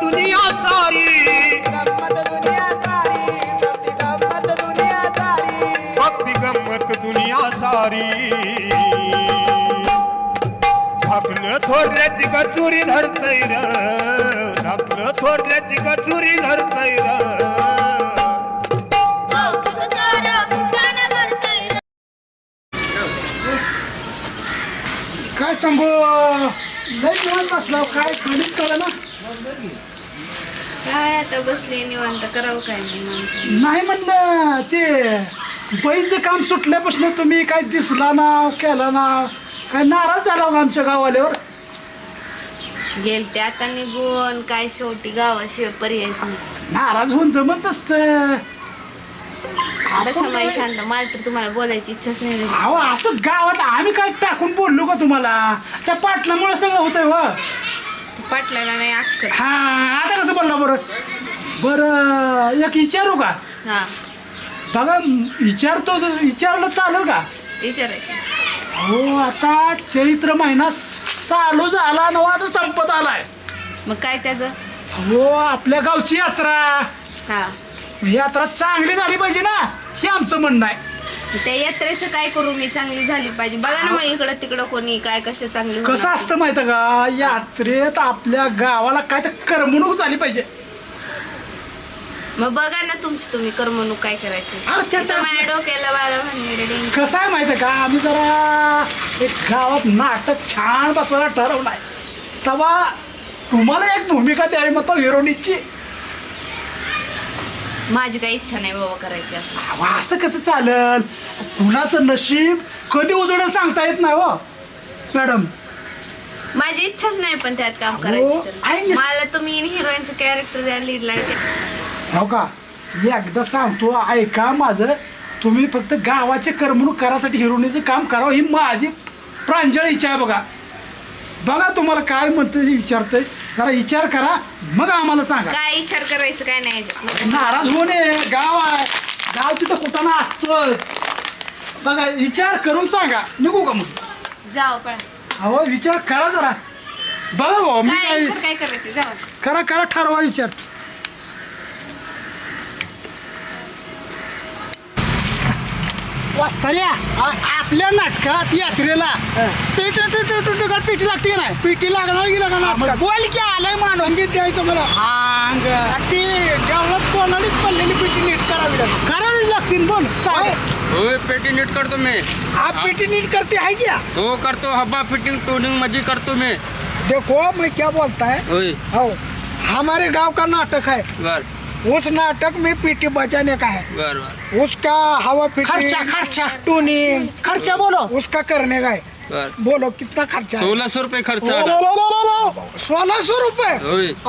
दुनिया सारी गंमत दुनिया सारी भक्ती गंमत दुनिया सारी भक्ती गंमत दुनिया सारी धाकलं थोरल्याची कचुरी धरतय र. धाकलं थोरल्याची कचुरी धरतय र. काय सांगू? लय निवांत बसला काय खडीत करा ना काय आता बसले निवांत. करावं काय नाही माणसं नाही म्हणलं ते बाईचं काम सुटल्यापासून तुम्ही काय दिसला ना केला ना काय नाराज झाला हो आमच्या गावाल्यावर गेलते आता निघून काय शेवटी गावाशिवाय पर्यायच नाही. नाराज होऊन जमत असतं बसा शांत मला तर तुम्हाला बोलायची इच्छाच नाही अहो असं गावात आम्ही काय टाकून बोललो का तुम्हाला? त्या पाटलामुळे सगळं होतंय व. पाटलाला नाही अक्कल. हा आता कसं बोलला बरं? बरं एक विचारू का? हा. बघा विचारतो विचारलं चालेल का? विचारायचं हो आता चैत्र महिना चालू झाला ना आता संपत आलाय. मग काय त्याचं? हो आपल्या गावची यात्रा. हा. यात्रा चांगली झाली पाहिजे ना हे आमचं म्हणणं आहे. त्या यात्रेचं काय करू मी? चांगली झाली पाहिजे. बघा ना मग इकडं तिकडं कोणी काय कसे चांगले कसं असतं माहिती का? यात्रेत आपल्या गावाला काय तर करमणूक झाली पाहिजे. मग बघा ना तुमची तुम्ही करमणूक काय करायचं. अहो, त्यात इथं माझ्या डोक्याला बारा भानगडी डेंग. कसं आहे माहिती का? आम्ही जरा एक गावात नाटक छान बसवायला ठरवलं आहे. तेव्हा तुम्हाला एक भूमिका द्यावी मग तो हिरोनीची. माझी काही इच्छा नाही बाबा करायची. असं. अहो, असं कसं चालल? कुणाचं नशीब कधी उजडं सांगता येत नाही हो मॅडम. माझी इच्छाच नाही पण त्यात काम अहो, करायची आहे तर. ना- मला तुम्ही हिरोईनचं कॅरेक्टर द्या लीड लाइट हो का? एकदा सांगतो ऐका माझं. तुम्ही फक्त गावाचे करमणूक करासाठी हिरोनीचं काम करावं ही माझी प्रांजळ इच्छा आहे बघा. बघा तुम्हाला काय म्हणतं विचारतंय. जरा विचार करा मग आम्हाला सांगा. काय विचार करायचं काय नाही याच्यात. नाराज नये गाव आहे. गाव तिथं कुठं असतोच बघा विचार करून सांगा. निघू का मग? जाओ पण अहो विचार करा जरा. बघा भाऊ मी काय काय विचार काय करायचं? जाओ करा करा ठरवा विचार. वाचताल्या आपल्या नाटकात यात्रेला पेटी पेटी पेटी कर पेटी लागते नाही? पेटी लागणार की लागणार बोल की आलंय माणूस. संगीत द्यायचं मला. अंग ती गावात कोणालीच पडलेली पेटी नीट करावी लागते. करावी लागतील बोल होय. पेटी नीट करतो मी. आप पेटी नीट करते आहे क्या हो करतो. हब्बा फिटिंग टूनिंग मजी करतो मैं. देखो मैं क्या बोलता है होय. हो. हमारे गांव का नाटक है? बर. उस नाटक में पीटी बजाने का है। उसका हवा खर्चा खर्चा। टूनिंग। खर्चा बोलो। उसका करने का है। बोलो कितना खर्चा सोलह सौ रुपये खर्चा सोलह सौ रूपए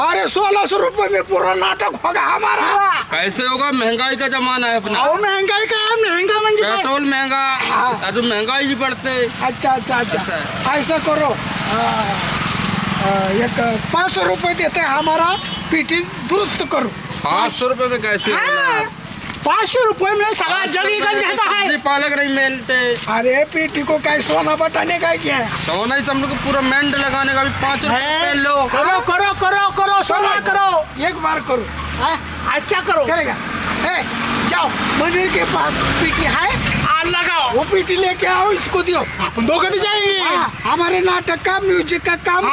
अरे सोलह सौ रुपए में पूरा नाटक होगा हमारा। कैसे होगा? महँगाई का जमाना है अपना। महँगाई का है महँगा? पेट्रोल महँगा अजून महँगाई भी बढ़ते। अच्छा अच्छा ऐसा अच्छा ऐसा करो। एक पाँच सौ रुपए देते हमारा। पीटी दुरुस्त करो। पाँच सौ रुपये में कैसे हाँ, रुपये पाँच सौ जग में सारा में घेता सब्ज़ी है। पालक नहीं मिलते अरे पीटी को क्या सोना बटाने का क्या? है सोना ही हम लोग को पूरा मेंट लगाने का भी पाँच रुपये लो। करो करो करो करो सोना करो। एक बार करो। हाँ, अच्छा करो। करेगा। जाओ। मंदिर के पास पीटी है। आ लगाओ। वो पीटी लेके आओ इसको दियो। अपन दो घंटे जाएंगे। हमारे नाटक का म्यूजिक का काम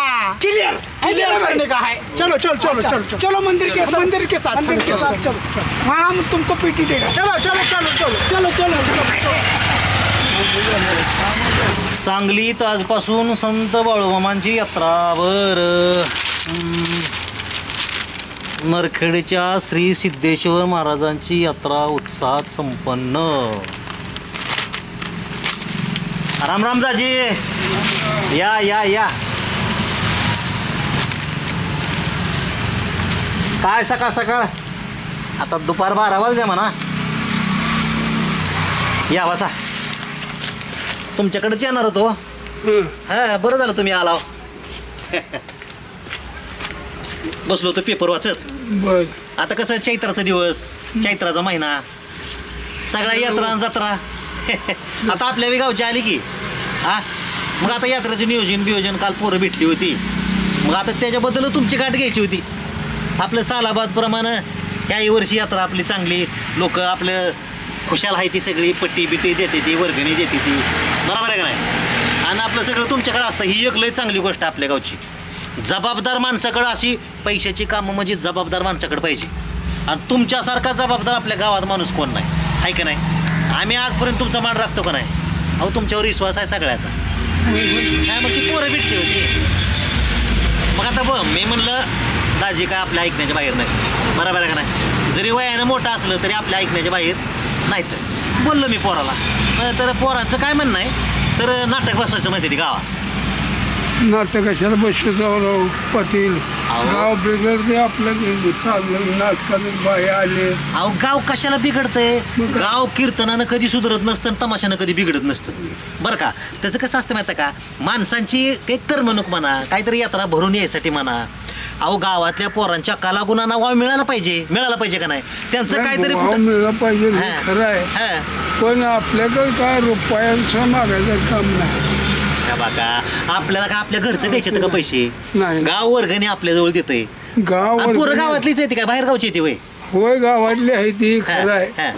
क्लियर क्लियर करने का है। चलो चलो चलो चलो चलो। मंदिर के साथ मंदिर के साथ मंदिर के साथ चलो। हाँ हम तुमको पीटी देगा। चलो चलो चलो चलो। चलो चलो चलो। सांगलीत आजपासून संत बाळूमामांची यात्रा बर नरखेडच्या श्री सिद्धेश्वर महाराजांची यात्रा उत्साहात संपन्न. राम राम दाजी या या या. काय सकाळ सकाळ? आता दुपार बारा वाजल्या म्हणा. या बसा. तुमच्याकडेच येणार होतो. हा बरं झालं तुम्ही आला बसलो होतो पेपर वाचत. बर. आता कसं चैत्राचा दिवस चैत्राचा महिना. सगळ्या यात्रा जत्रा. आता आपल्या बी गावची आली की. हा? मग आता यात्रेचं नियोजन बियोजन काल पोरं भेटली होती. मग आता त्याच्याबद्दल तुमची गाठ घ्यायची होती. आपलं सालाबादप्रमाणे याही वर्षी यात्रा आपली चांगली लोक आपलं खुशाल आहे ती सगळी पट्टी बिट्टी देते ती वर्गणी देते ती. बरोबर आहे का नाही? आणि आपलं सगळं तुमच्याकडे असतं ही एक लय चांगली गोष्ट आपल्या गावची. जबाबदार माणसाकडं अशी पैशाची कामं म्हणजे जबाबदार माणसाकडे पाहिजे. आणि तुमच्यासारखा जबाबदार आपल्या गावात माणूस कोण नाही? आहे का नाही? आम्ही आजपर्यंत तुमचा मान राखतो का नाही? अहो तुमच्यावर विश्वास आहे सगळ्याचा. काय मग ती पोरं भेटली होती. मग आता बघ मी म्हणलं दाजी काय आपल्या ऐकण्याच्या बाहेर नाही बरोबर आहे का नाही? जरी वयानं मोठं असलं तरी आपल्या ऐकण्याच्या बाहेर नाही तर बोललो मी पोराला. तर पोराचं काय म्हणणं आहे? तर नाटक बसवायचं माहिती ती गावात. नाटक कशाला बसवतो पाटील. गाव बिघडते आपलं चाललं नाटकात बाया आले. अहो गाव कशाला बिघडतंय? गाव कीर्तनानं कधी सुधारत नसतं आणि तमाशानं कधी बिघडत नसतं. बरं का? त्याचं कसं असतं माहिती आहे का? माणसांची काही करमणूक म्हणा काहीतरी यात्रा भरून यायसाठी म्हणा. अहो गावातल्या पोरांच्या कलागुणांना वाव मिळाला पाहिजे. मिळाला पाहिजे का नाही? त्यांचं काहीतरी मिळला पाहिजे. खरं आहे. पण आपल्याकडे काय रुपयांचं मागायचं काम नाही. बघा आपल्याला का आपल्या घरचं द्यायचे का पैसे? नाही. गाव वर्गणी आपल्या जवळ देतंय. गाव आणि पोरं गावातलीच येते का? बाहेर गावची येते वय? होय गावातली आहे ती खरं आहे.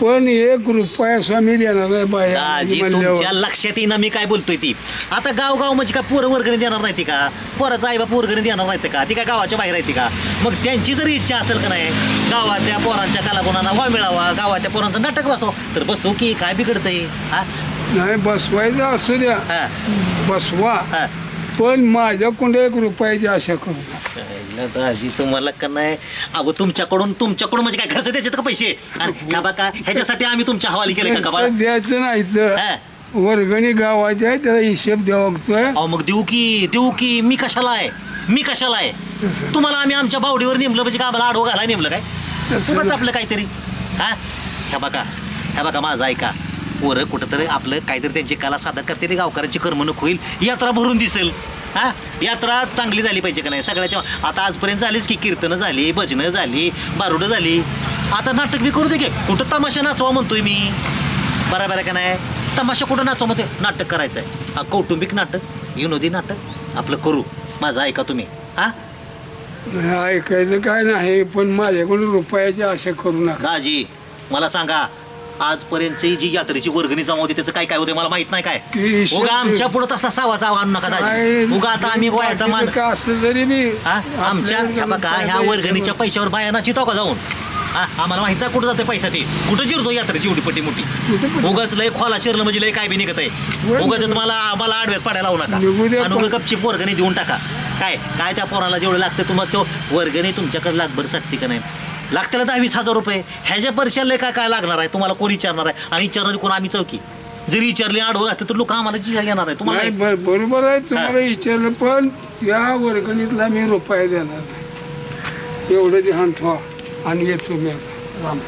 पण एक रुपया स्वामी देणार नाही बाया दाजी म्हणल्यावर. तुमच्या लक्षात येईना मी काय बोलतोय ती. आता गाव गाव म्हणजे काय पोरं वर्गणी देणार नाही ती का? पोराचा आई बाप वर्गणी देणार नाही का? ती काय गावाच्या बाहेर आहे ती का? मग त्यांची जरी इच्छा असेल का नाही गावातल्या पोरांच्या कलागुणांना वाव मिळावा गावातल्या पोरांचं नाटक बसव तर बसव की काय बिघडतंय? हा? नाही बसवायचं असू द्या. हा. बसवा. हा. पण माझ्याकडून एक रुपयाची आशा करू नका. पहिलं दाजी तुम्हाला का नाही? अहो तुमच्याकडून तुमच्याकडून म्हणजे काय खर्च द्यायचे का पैसे? आणि बघा ह्याच्यासाठी आम्ही तुमच्या हवाली केले का पैसे द्यायचं नाही तर हा. वर्गणी गावाची आहे त्याला हिशेब द्यावा लागतोय. अहो मग देऊ की देऊ की. मी कशाला आहे? मी कशाला आहे. तुम्हाला आम्ही आमच्या बावडीवर नेमलं म्हणजे का आम्हाला आडवं घालाय नेमलं काय? तसं उगाच. आपलं काहीतरी. हा? ह्या बघा. ह्या बघा माझं ऐका. पोरं कुठंतरी आपलं काहीतरी त्यांची कला सादर करते गावकऱ्यांची करमणूक होईल. यात्रा भरून दिसेल. हा? यात्रा चांगली झाली पाहिजे का नाही? सगळ्याच्या आता आजपर्यंत झालीच की कीर्तनं झाली भजनं झाली बारुडं झाली. आता नाटक बी करू दे की. कुठं तमाशा नाचवा म्हणतोय मी. बरोबर आहे का नाही? तमाशा कुठं नाचवा म्हणते नाटक करायचं आहे हा कौटुंबिक नाटक. विनोदी नाटक. आपलं करू. माझं ऐका तुम्ही. हा? ऐकायचं काय नाही पण माझ्याकडून रुपयाची आशा करू नका. दाजी मला सांगा. आजपर्यंतची जी यात्रेची वर्गणी जमा होती त्याचं काय काय होते मला माहीत नाही काय. उगा आमच्या पुढे तसला सावाचा आणू नका दाजी. काय- उगा आता आम्ही गोयाचा मान हा? आमच्या बघा ह्या वर्गणीच्या पैशावर बायांना चिताव का जाऊन? हा आम्हाला माहीत नाही कुठं जाते पैसा ते. कुठं जिरतो यात्रेची एवढी पट्टी मोठी? उगाच लय खोला शिरलं म्हणजे लय काय बी निघत आहे उगाच मला आम्हाला आडव्यात पाडायला लावू निघू नका आणि उगा. गपची वर्गणी देऊन टाका. काय? काय त्या पोराला जेवढं लागतं तुम्हाला तो वर्गणी तुमच्याकडे लागभर साठते का नाही? लागतेला दहा वीस हजार रुपये. ह्याच्या परिचयाला काय काय लागणार आहे? तुम्हाला कोण विचारणार आहे? आणि विचारणारी कोण आम्ही चौकी? जरी विचारली आडवं घातलं तर लोक आम्हाला जी घेणार आहे तुम्हाला ब- बरोबर आहे तुम्हाला विचारलं पण त्या वर्गणीतला मी रुपया देणार नाही. एवढं ध्यान ठेवा. आणि येतो आता. राम.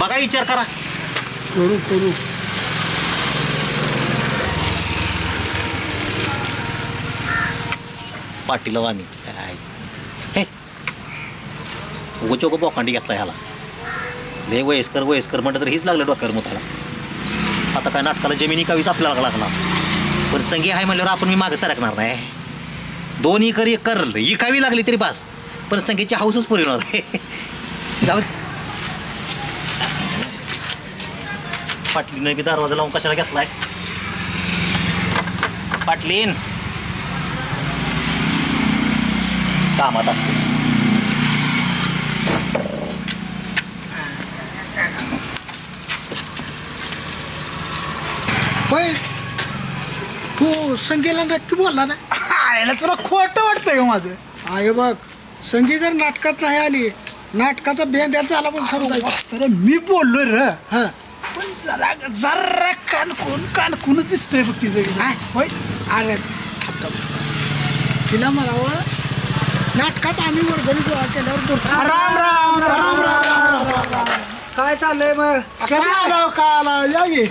बघा विचार करा. करू करू. पाटील आम्ही काय हे उगोचोग बोकांडी घेतला ह्याला. लय वयस्कर वयस्कर म्हटलं तर हीच लागलं डोक्यावर मुताला. आता काय नाटकाला जमिनी कावीच आपल्याला लागला पण संगी आहे म्हणल्यावर आपण मी मागं सरकणार नाही. दोन एकर एक कर इकावी लागली तरी बास. पण संगीची हाऊसच पुरवणार जाऊ पाटलीनं बी दरवाजा लावून कशाला घेतलाय? पाटलीन. कामात असते. होय तू संगीला नक्की बोलला ना. आयला तुला खोटं वाटतंय का माझं? आहे बघ संगी जर नाटकात नाही आली नाटकाचा भेद झाला पण समजायचं अरे मी बोललोय र. हा. पण जरा जरा कानकून कानकूनच दिसतंय बघ तिचं. होय? अरे. तिला म्हणावं नाटकात आम्ही वर्गणी गोळा केल्यावर. राम राम राम राम राम राम काय चाललंय मग? कधी आला का आला? ये.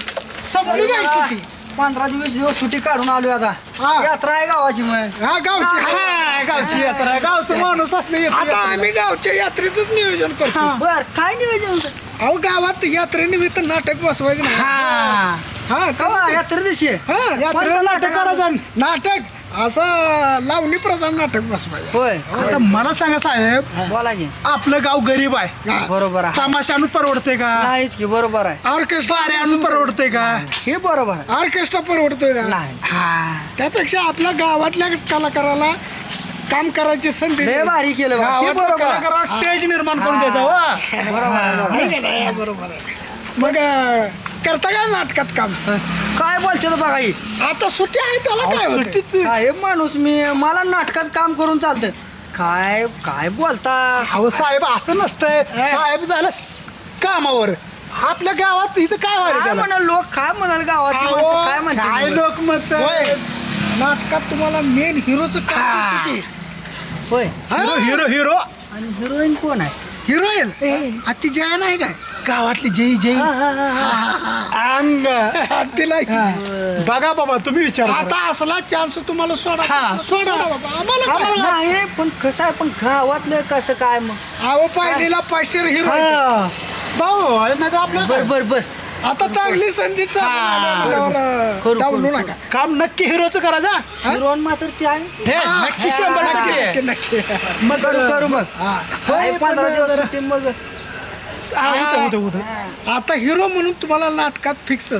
संपली काय सुट्टी? पंधरा दिवस दिवस सुट्टी काढून आलोय आता. हा. यात्रा आहे गावाची मग. हा गावची. हा, गावची यात्रा गावचं माणूस असले आता आम्ही गावच्या यात्रेच नियोजन करतो. बर काय नियोजन होतं? अहो गावात यात्रेनिमित्त नाटक बसवायचं नाही. हा. कवा कसं यात्रे दिवशी हा यात्रेला नाटक करायचं नाटक. असं लावणी प्रधान नाटक बसवायचं होय. आता मला सांगा साहेब बोला की. आपलं गाव गरीब आहे. बरोबर आहे. तमाशानं परवडते का? नाहीच की बरोबर आहे. ऑर्केस्ट्रा परवडते का? हे बरोबर आहे. ऑर्केस्ट्रा परवडतोय का नाही. हा. त्यापेक्षा आपल्या गावातल्या कलाकाराला काम करायची संधी लय भारी केलं बा. हे गावातल्या बरोबर आहे. स्टेज निर्माण करून द्यायचा बरोबर आहे, बरोबर आहे. आहे का नाही? बरोबर आहे. मग अं, करता का नाटकात काम? काय बोलते बघा ही आता सुट्टी आहे त्याला काय होतं? साहेब माणूस मी मला नाटकात काम करून चालतं काय काय बोलता? अहो साहेब असं नसतंय. साहेब झालं स- कामावर. आपल्या गावात इथं काय व्हायला काय त्याला? म्हणाल लोक? काय म्हणाल अहो, माणसं? काय काय म्हणतात लोक म्हणतात? नाटकात तुम्हाला मेन हिरोचं काम किती? होय. Hero hero hero. आणि हिरोईन कोण आहे? हिरोईन ती जया नाही काय? गावातली जय जय. अंग. तिला बघा बाबा तुम्ही विचार आता असला चान्स तुम्हाला सोडा. सोडा. बाबा. आम्हाला काय? नाही पण कसं आहे पण गावातलं कसं काय मग? अहो पहिलेला पाचशे हिरो भाऊ नाही बर बर बर. आता चांगली संधी करू, डावलू करू, नका. काम नक्की हिरोचं करायचं हिरोईन मात्र ते आहे. हे नक्की शंभर टक्के. नक्की मग करू करू मग. हा. होय, पंधरा दिवस सुट्टी मग. आता हिरो म्हणून तुम्हाला नाटकात फिक्स.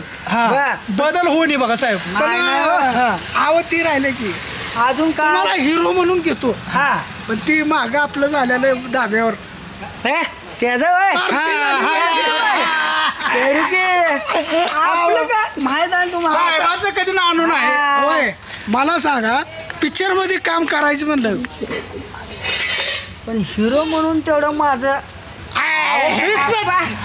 बदल होऊ नये बघा साहेब. पण नाही, नाही, आवती राहिले की. अजून तुम्हाला काय हिरो म्हणून घेतो. हा. पण ती माग आपलं झालेलं धाब्यावर. हे, त्याचं वय की. आपलं माहीत आहे तुम्हाला? साहेबाचं कधी नाणू नाही. होय. मला सांगा पिक्चरमध्ये काम करायचं म्हणलं. पण हिरो म्हणून तेवढं माझं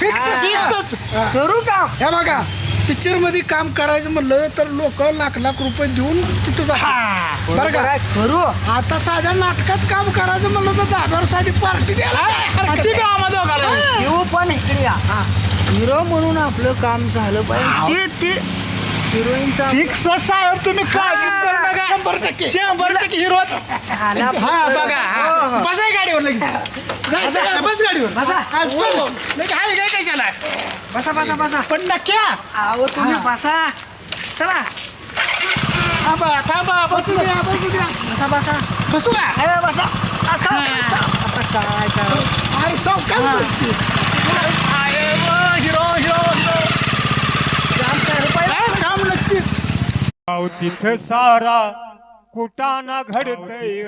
फिक्स फिक्स करू का? हे बघा पिक्चरमध्ये काम करायचं म्हणलं तर लोक लाख लाख रुपये देऊन तिथं जातात बरं बरोबर का? करू. आता साध्या नाटकात काम करायचं म्हणलं तर धाब्यावर साधी पार्टी द्यायला येऊ पण इकडे या. हिरो म्हणून आपलं काम झालं पाहिजे. ते ते हिरोईनचा फिक्स साहेब तुम्ही काळजीच नका शंभर टक्के. शंभर टक्के हिरो झाला हा बघा हो, हो. बसा गाडीवर लगेच. जायचं का? बस गाडीवर. बसा. हा, चल. आहे काय कशाला? बसा बसा बसा. पण नक्की हा. आहो तुम्ही बसा. चला. थांबा थांबा बसू द्या बसू द्या. बसा बसा. बसू का? अरे बसा. असं काय काय अरे सावकाश बस की. अरे साहेब हिरो हिरो हिरो. तिथ सारा कुटाना घडतय